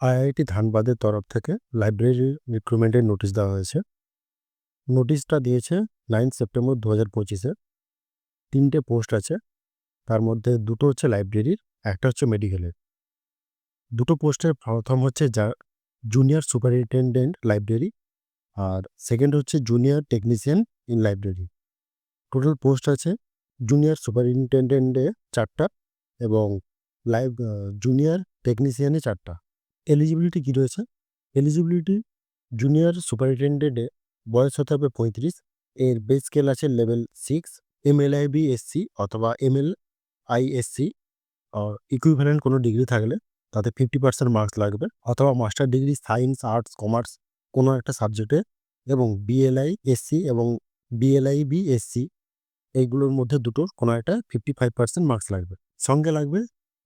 IIT ধানবাদের তরফ থেকে লাইব্রেরির রিক্রুটমেন্টের নোটিশ দেওয়া হয়েছে। নোটিশটা দিয়েছে নাইন সেপ্টেম্বর দু হাজার পঁচিশে। তিনটে পোস্ট আছে, তার মধ্যে দুটো হচ্ছে লাইব্রেরির, একটা হচ্ছে মেডিকেলের। দুটো পোস্টের প্রথম হচ্ছে যা জুনিয়র সুপারিনটেন্ডেন্ট লাইব্রেরি আর সেকেন্ড হচ্ছে junior technician in library. Total post আছে জুনিয়র সুপারিনটেন্ডেন্টে চারটা এবং লাইভ জুনিয়র টেকনিশিয়ানে চারটা। এলিজিবিলিটি কী রয়েছে? এলিজিবিলিটি জুনিয়র সুপারিনটেন্ডেন্টে বয়স হতে হবে পঁয়ত্রিশ, এর বেস স্কেল আছে level six M L I B SC অথবা M L I SC equivalent কোনো ডিগ্রি থাকলে তাতে ফিফটি পার্সেন্ট মার্কস লাগবে, অথবা master degree science arts commerce কোনো একটা সাবজেক্টে এবং বিএলআই এসসি এবং বিএলআই বি এসসি এইগুলোর মধ্যে দুটোর কোনো একটা ফিফটি ফাইভ পার্সেন্ট মার্কস লাগবে। সঙ্গে লাগবে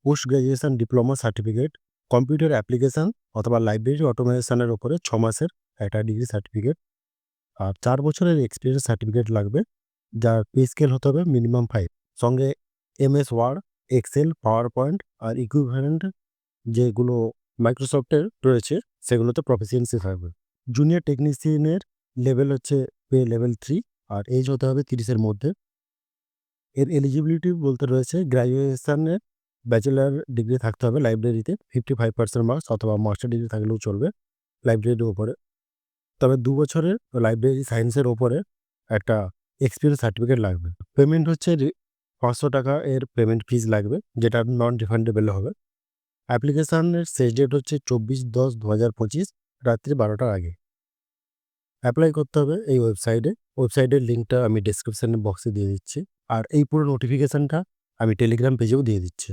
post graduation diploma certificate computer application অথবা লাইব্রেরি অটোমেশনের ওপরে ছ মাসের একটা ডিগ্রি সার্টিফিকেট। আর চার বছরের এক্সপিরিয়েন্স সার্টিফিকেট লাগবে, যার পে স্কেল হতে হবে মিনিমাম ফাইভ। সঙ্গে MS word, Excel power point আর ইকুইভ্যালেন্ট যেগুলো মাইক্রোসফটের রয়েছে, সেগুলোতে প্রফিসিয়েন্সি থাকবে। জুনিয়র টেকনিশিয়ানের লেভেল হচ্ছে পে লেভেল থ্রি আর এজ হতে হবে তিরিশের মধ্যে। এর এলিজিবিলিটি বলতে রয়েছে গ্র্যাজুয়েশনের ব্যাচেলার ডিগ্রি থাকতে হবে লাইব্রেরিতে ফিফটি ফাইভ পার্সেন্ট মার্কস অথবা মাস্টার ডিগ্রি থাকলেও চলবে লাইব্রেরির ওপরে তবে দু বছরের লাইব্রেরি সায়েন্সের ওপরে একটা এক্সপিরিয়েন্স সার্টিফিকেট লাগবে। পেমেন্ট হচ্ছে পাঁচশো টাকা এর পেমেন্ট ফিজ লাগবে, যেটা নন রিফান্ডেবল হবে অ্যাপ্লিকেশানের শেষ ডেট হচ্ছে চব্বিশ দশ দু হাজার পঁচিশ, রাত্রি বারোটার আগে। অ্যাপ্লাই করতে হবে এই ওয়েবসাইটে ওয়েবসাইটের লিঙ্কটা আমি ডিসক্রিপশান বক্সে দিয়ে দিচ্ছি। আর এই পুরো নোটিফিকেশানটা আমি টেলিগ্রাম পেজেও দিয়ে দিচ্ছি।